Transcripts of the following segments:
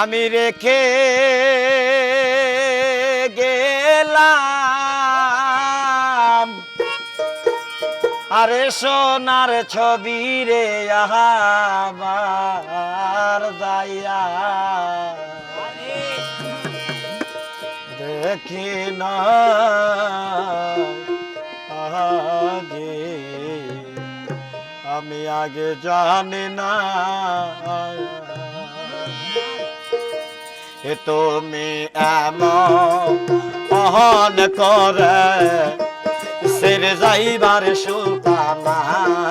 আমি রেখে গেলাম। আরে সোনার ছবি রে, আহাবার যাইয়া দেখি না আগে, আমি আগে জানি না। এ তুমি এমন করে, সের যাইবার সুলতান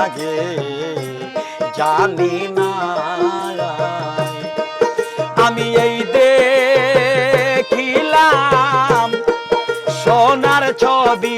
আগে জানি না আমি এই দেখিলাম সোনার ছবি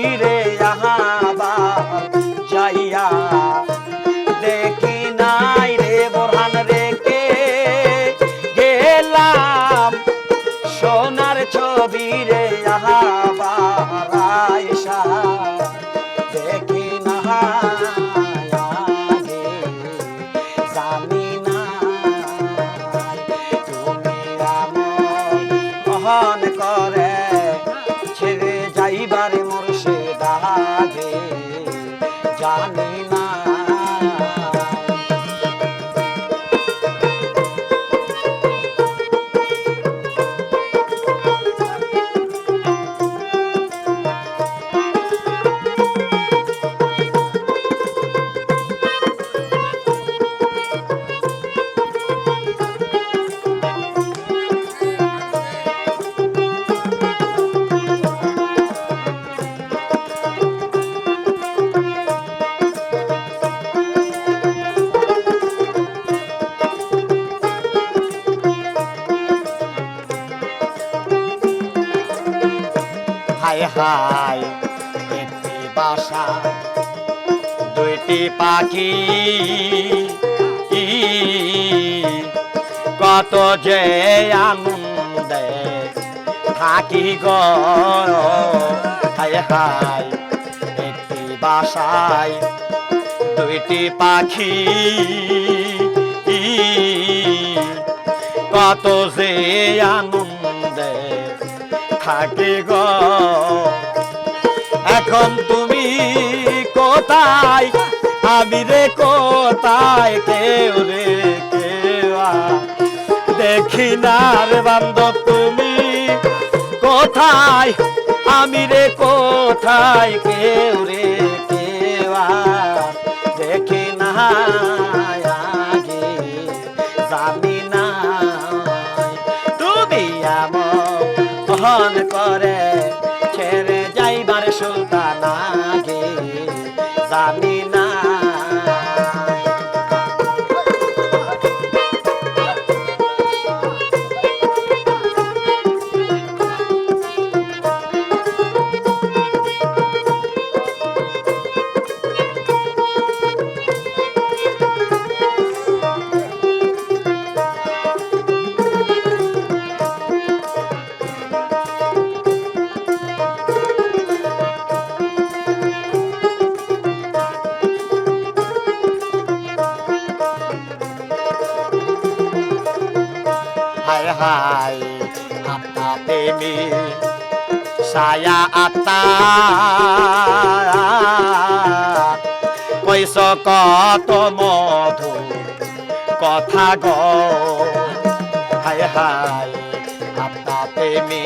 হায় হায়। একটি বাসা, দুইটি পাখি। কত যে আনন্দে থাকি গ। হায় হায়, একটি বাসায় দুইটি পাখি। কত যে আনন্দে থাকে গ। এখন তুমি কোথায়? আমি রে কোথায়? কেউ রে কেউ দেখি না রে বান্ধব তুমি কোথায়? আমি রে কোথায়? কেউ রে আর দেখি না জানি না হায় আত্মা প্রেমী, সায়া আত্মা কইস কত মধু কথা গ। হায় হায় আত্মা প্রেমী,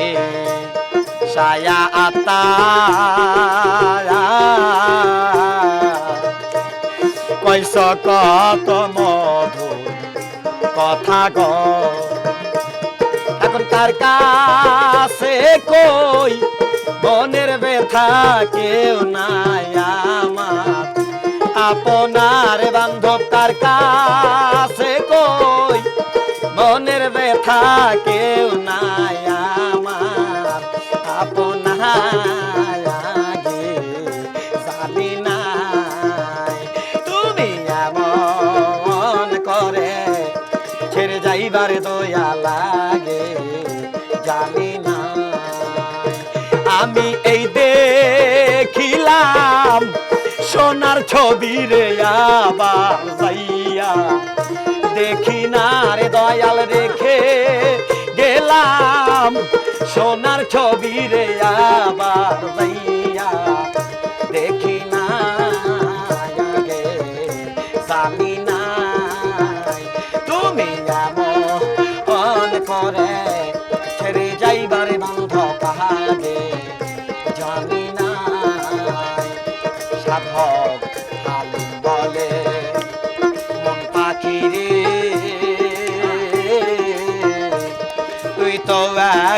সায়া আত্মা কইস কত মধু কথা গ। তার কাছে কই? মনের ব্যথা কেউ নাই আমার। আপনার বান্ধব তার কাছে কই? মনের ব্যথা কেউ নাই আমার। আপনার আমি এই দেখিলাম, সোনার ছবি রে আবার যাইয়া। দেখি না রে দয়াল রেখে গেলাম, সোনার ছবি রে আবার যাইয়া।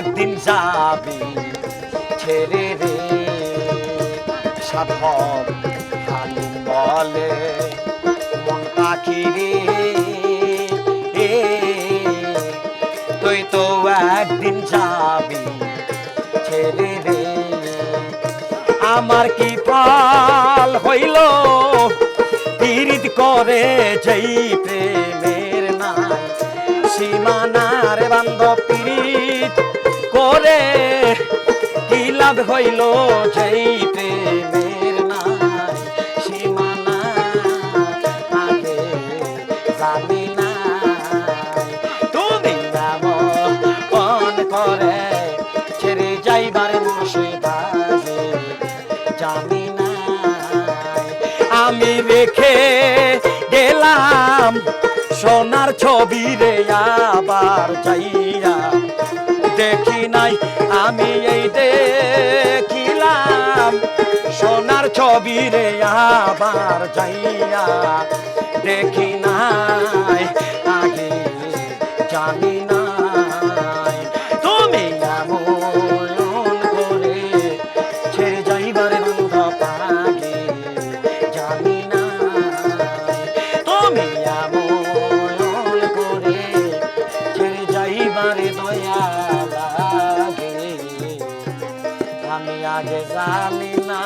একদিন যাবি ছেড়ে রে। সাধক খালি বলে, মন পাখি রে। তুই তো একদিন যাবি ছেড়ে রে। আমার কি পাল হইল? পীড়িত করে যেই প্রেমের নাই সীমানার বান্ধব পীড়িত লাভ হইল যেই প্রেমের নাই সীমানা, আগে জানি না। তুমি মন করে ছেড়ে যাইবার মুর্শিদাবাদে জানি না। আমি রেখে গেলাম সোনার ছবি রে আবার যাইয়া দেখি নাই সোনার ছবি রে আবার যাইয়া দেখি নাই, আগে জানি নাই। তুমি এমন করে ছেড়ে যাইবার বন্ধ পাগে, জানি না তুমি এমন করে ছেড়ে যাইবারে দয়া লাগে, আমি আগে জানি না